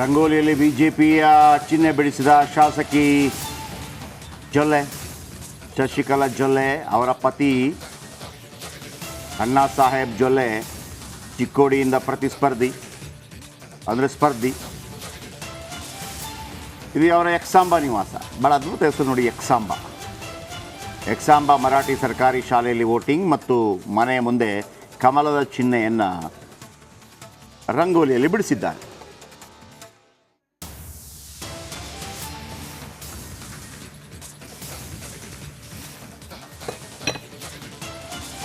ರಂಗೋಲಿಯಲ್ಲಿ ಬಿಜೆಪಿಯ ಚಿಹ್ನೆ ಬಿಡಿಸಿದ ಶಾಸಕಿ ಜೊಲ್ಲೆ, ಶಶಿಕಲಾ ಜೊಲ್ಲೆ ಅವರ ಪತಿ ಅಣ್ಣಾ ಸಾಹೇಬ್ ಜೊಲ್ಲೆ ಚಿಕ್ಕೋಡಿಯಿಂದ ಪ್ರತಿಸ್ಪರ್ಧಿ, ಅಂದರೆ ಸ್ಪರ್ಧಿ. ಇದು ಅವರ ಎಕ್ಸಾಂಬಾ ನಿವಾಸ. ಭಾಳ ಅದ್ಭುತ ಹೆಸರು ನೋಡಿ, ಎಕ್ಸಾಂಬಾ. ಎಕ್ಸಾಂಬಾ ಮರಾಠಿ ಸರ್ಕಾರಿ ಶಾಲೆಯಲ್ಲಿ ವೋಟಿಂಗ್ ಮತ್ತು ಮನೆಯ ಮುಂದೆ ಕಮಲದ ಚಿಹ್ನೆಯನ್ನು ರಂಗೋಲಿಯಲ್ಲಿ ಬಿಡಿಸಿದ್ದಾರೆ.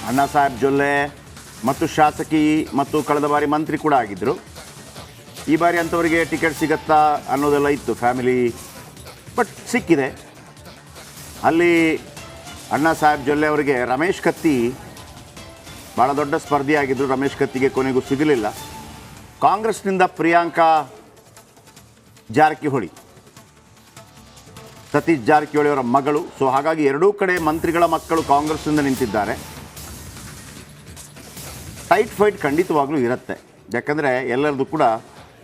ಅಣ್ಣಾ ಸಾಹೇಬ್ ಜೊಲ್ಲೆ ಮತ್ತು ಶಾಸಕಿ ಮತ್ತು ಕಳೆದ ಬಾರಿ ಮಂತ್ರಿ ಕೂಡ ಆಗಿದ್ದರು ಈ ಬಾರಿ ಅಂಥವರಿಗೆ ಟಿಕೆಟ್ ಸಿಗತ್ತಾ ಅನ್ನೋದೆಲ್ಲ ಇತ್ತು ಫ್ಯಾಮಿಲಿ, ಬಟ್ ಸಿಕ್ಕಿದೆ. ಅಲ್ಲಿ ಅಣ್ಣಾ ಸಾಹೇಬ್ ಜೊಲ್ಲೆ ಅವರಿಗೆ ರಮೇಶ್ ಕತ್ತಿ ಭಾಳ ದೊಡ್ಡ ಸ್ಪರ್ಧಿಯಾಗಿದ್ದರು ರಮೇಶ್ ಕತ್ತಿಗೆ ಕೊನೆಗೂ ಸಿಗಲಿಲ್ಲ. ಕಾಂಗ್ರೆಸ್ನಿಂದ ಪ್ರಿಯಾಂಕಾ ಜಾರಕಿಹೊಳಿ, ಸತೀಶ್ ಜಾರಕಿಹೊಳಿ ಅವರ ಮಗಳು. ಸೊ ಹಾಗಾಗಿ ಎರಡೂ ಕಡೆ ಮಂತ್ರಿಗಳ ಮಕ್ಕಳು ಕಾಂಗ್ರೆಸ್ನಿಂದ ನಿಂತಿದ್ದಾರೆ. ಟೈಟ್ ಫೈಟ್ ಖಂಡಿತವಾಗ್ಲೂ ಇರುತ್ತೆ. ಯಾಕಂದರೆ ಎಲ್ಲರದು ಕೂಡ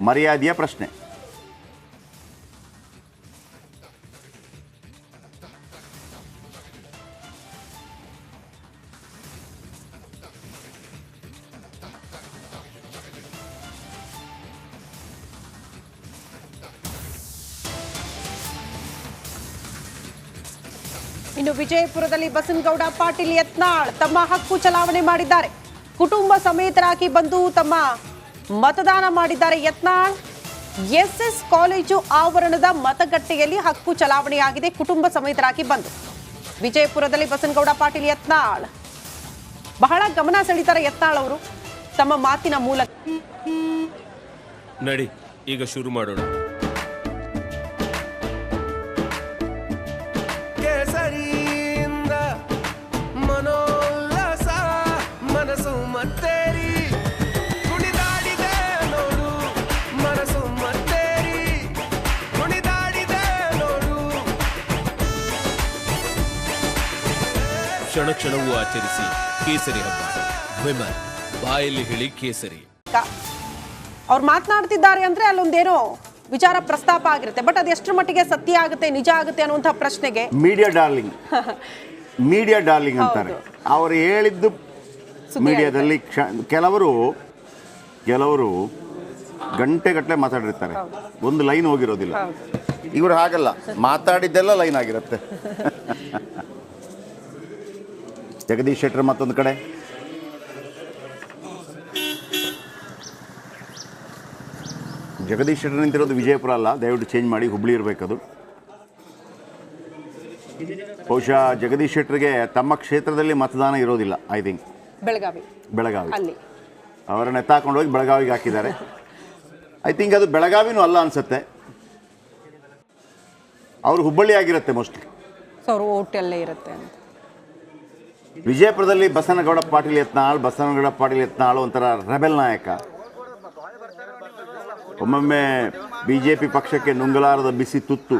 ಮರ್ಯಾದೆಯ ಪ್ರಶ್ನೆ. ಇನ್ನು ವಿಜಯಪುರದಲ್ಲಿ ಬಸನಗೌಡ ಪಾಟೀಲ್ ಯತ್ನಾಳ್ ತಮ್ಮ ಹಕ್ಕು ಚಲಾವಣೆ ಮಾಡಿದ್ದಾರೆ. ಕುಟುಂಬ ಸಮೇತರಾಗಿ ಬಂದು ತಮ್ಮ ಮತದಾನ ಮಾಡಿದ್ದಾರೆ. ಯತ್ನಾಳ್ ಎಸ್ ಕಾಲೇಜು ಆವರಣದ ಮತಗಟ್ಟೆಯಲ್ಲಿ ಹಕ್ಕು ಚಲಾವಣೆಯಾಗಿದೆ. ಕುಟುಂಬ ಸಮೇತರಾಗಿ ಬಂದು. ವಿಜಯಪುರದಲ್ಲಿ ಬಸನಗೌಡ ಪಾಟೀಲ್, ಯತ್ನಾಳ್. ಬಹಳ ಗಮನ ಸೆಳೀತಾರೆ ಯತ್ನಾಳ್ ಅವರು. ತಮ್ಮ ಮಾತಿನ ಮೂಲಕ. ನಡಿ, ಈಗ ಶುರು ಮಾಡೋಣ. ಮತ್ತೇರಿ? ಕುಣಿದಾಡಿದೆ ನೋಡು ಮನಸ್ಸು ಮತ್ತೇರಿ? ಕುಣಿದಾಡಿದೆ ನೋಡು. ಕ್ಷಣ ಕ್ಷಣವೂ ಆಚರಿಸಿ ಕೇಸರಿ ಹಬ್ಬ. ವಿಮಲ್ ಬಾಯಲ್ಲಿ ಹೇಳಿ ಕೇಸರಿ. ಅವ್ರು ಮಾತನಾಡ್ತಿದ್ದಾರೆ ಅಂದ್ರೆ ಅಲ್ಲೊಂದೇನೋ ವಿಚಾರ ಪ್ರಸ್ತಾಪ ಆಗಿರುತ್ತೆ. ಬಟ್ ಅದು ಎಷ್ಟರ ಮಟ್ಟಿಗೆ ಸತ್ಯ ಆಗುತ್ತೆ ನಿಜ ಆಗುತ್ತೆ ಅನ್ನುವಂಥ ಪ್ರಶ್ನೆಗೆ ಮೀಡಿಯಾ ಡಾರ್ಲಿಂಗ್ ಮೀಡಿಯಾ ಡಾರ್ಲಿಂಗ್ ಅಂತಾರೆ. ಅವರು ಹೇಳಿದ್ದು ಮೀಡಿಯಾದಲ್ಲಿ ಕ್ಷ ಕೆಲವರು ಕೆಲವರು ಗಂಟೆಗಟ್ಟಲೆ ಮಾತಾಡಿರ್ತಾರೆ. ಒಂದು ಲೈನ್ ಹೋಗಿರೋದಿಲ್ಲ. ಇವರು ಹಾಗಲ್ಲ ಮಾತಾಡಿದ್ದೆಲ್ಲ ಲೈನ್ ಆಗಿರುತ್ತೆ. ಜಗದೀಶ್ ಶೆಟ್ಟರ್ ಮತ್ತೊಂದು ಕಡೆ. ಜಗದೀಶ್ ಶೆಟ್ಟರ್ ನಿಂತಿರೋದು ವಿಜಯಪುರ ಅಲ್ಲ ದಯವಿಟ್ಟು ಚೇಂಜ್ ಮಾಡಿ ಹುಬ್ಳಿ ಇರಬೇಕದು ಬಹುಶಃ ಜಗದೀಶ್ ಶೆಟ್ಟರ್ಗೆ ತಮ್ಮ ಕ್ಷೇತ್ರದಲ್ಲಿ ಮತದಾನ ಇರೋದಿಲ್ಲ ಐ ಥಿಂಕ್ ಬೆಳಗಾವಿ. ಬೆಳಗಾವಿ. ಅಲ್ಲಿ. ಅವರ ಹೋಗಿ ಬೆಳಗಾವಿಗೆ ಹಾಕಿದ್ದಾರೆ. ಐ ಥಿಂಕ್ ಅದು ಬೆಳಗಾವಿನೂ ಅಲ್ಲ ಅನ್ಸುತ್ತೆ. ಅವರು ಹುಬ್ಬಳ್ಳಿ ಆಗಿರುತ್ತೆ ಮೋಸ್ಟ್ಲಿ ಸೊ ಅವ್ರ ಇರುತ್ತೆ ಅಂತ. ವಿಜಯಪುರದಲ್ಲಿ ಬಸನಗೌಡ ಪಾಟೀಲ್ ಯತ್ನಾಳ್ ಬಸನಗೌಡ ಪಾಟೀಲ್ ಯತ್ನಾಳ್ ಒಂಥರ ರೆಬೆಲ್ ನಾಯಕ. ಒಮ್ಮೊಮ್ಮೆ ಬಿ ಜೆ ಪಿ ಪಕ್ಷಕ್ಕೆ ನುಂಗಲಾರದ ಬಿಸಿ ತುತ್ತು.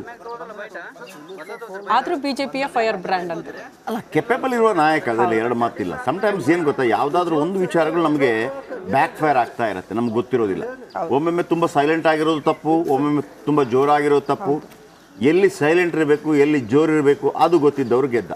ಆದ್ರೂ ಬಿಜೆಪಿಯ ಫೈರ್ ಬ್ರ್ಯಾಂಡ್ ಅಂತ. ಅಲ್ಲ ಕೆಪೇಬಲ್ ಇರುವ ನಾಯಕ ಅದರಲ್ಲಿ ಎರಡು ಮಾತಿಲ್ಲ. ಸಮ್ಟೈಮ್ಸ್ ಏನು ಗೊತ್ತಾ ಯಾವುದಾದ್ರೂ ಒಂದು ವಿಚಾರಗಳು ನಮಗೆ ಬ್ಯಾಕ್ ಫೈರ್ ಆಗ್ತಾ ಇರುತ್ತೆ ನಮ್ಗೆ ಗೊತ್ತಿರೋದಿಲ್ಲ. ಒಮ್ಮೊಮ್ಮೆ ತುಂಬ ಸೈಲೆಂಟ್ ಆಗಿರೋದು ತಪ್ಪು ಒಮ್ಮೊಮ್ಮೆ ತುಂಬ ಜೋರಾಗಿರೋದು ತಪ್ಪು. ಎಲ್ಲಿ ಸೈಲೆಂಟ್ ಇರಬೇಕು ಎಲ್ಲಿ ಜೋರು ಇರಬೇಕು ಅದು ಗೊತ್ತಿದ್ದವ್ರು ಗೆದ್ದ.